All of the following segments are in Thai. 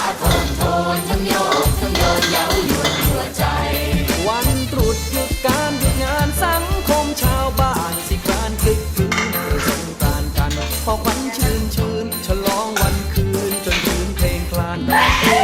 าโทนทนทั้งโยกทั้งโยนเย้าหยวนหัวใจ วันตรุษหยุการหยุงานสังคมชาวบ้านสิกานคลิกคืนเรงกานกัน พอควันชื่นชื่นฉลองวันคืนจนคืนเพลงคลาน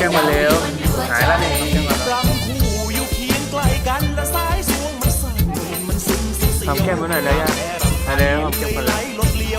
แกงมาแล้วหายแล้วเนี่ยแกงมาแล้วทำแก้มไว้หน่อยแล้วย่าหายแล้วแกงมาแล้ว